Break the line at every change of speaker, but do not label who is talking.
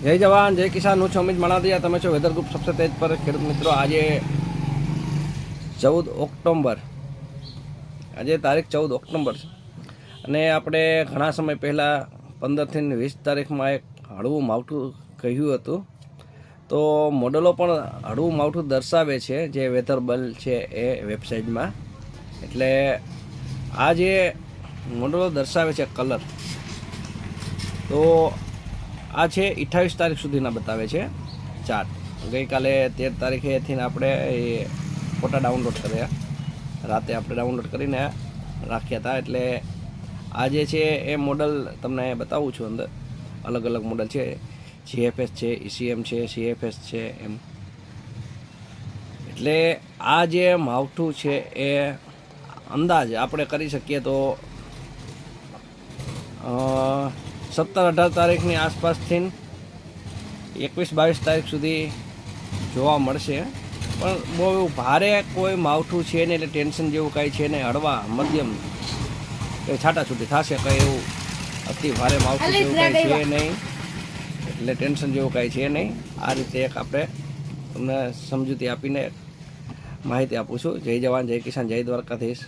જય જવાન, જય કિસાન. હું છું અમિત મણાદિયા તમે છો વેધર ગ્રુપ સબસે તેજ પર ખેડૂત મિત્રો. આજે ચૌદ ઓક્ટોબર આજે તારીખ ચૌદ ઓક્ટોબર છે. અને આપણે ઘણા સમય પહેલાં પંદરથી વીસ તારીખમાં એક હળવું માવઠું કહ્યું હતું. તો મોડલો પણ હળવું માવઠું દર્શાવે છે જે વેધરબલ છે એ વેબસાઇટમાં. એટલે આ જે મોડલો દર્શાવે છે કલર, તો આ છે અઠ્ઠાવીસ તારીખ સુધીના બતાવે છે ચાર્ટ ગઈકાલે તેર તારીખેથી આપણે એ ફોટા ડાઉનલોડ કર્યા. રાતે આપણે ડાઉનલોડ કરીને રાખ્યા હતા. એટલે આ જે છે એ મોડલ તમને બતાવું છું અંદર. અલગ અલગ મોડલ છે. જીએફએસ છે ઈસીએમ છે સીએફએસ છે, એમ. એટલે આ જે માવઠું છે એ અંદાજ આપણે કરી શકીએ તો સત્તર અઢાર તારીખની આસપાસથી એકવીસ બાવીસ તારીખ સુધી જોવા મળશે. પણ બહુ એવું ભારે કોઈ માવઠું છે નહીં એટલે ટેન્શન જેવું કાંઈ છે નહીં. હળવા મધ્યમ કંઈ છાટાછૂટી થશે કંઈ એવું. અતિ ભારે માવઠું જેવું કાંઈ છે નહીં. એટલે ટેન્શન જેવું કાંઈ છે નહીં. આ રીતે એક આપણે તમને સમજૂતી આપીને માહિતી આપું છું. જય જવાન જય કિસાન જય દ્વારકાધીશ.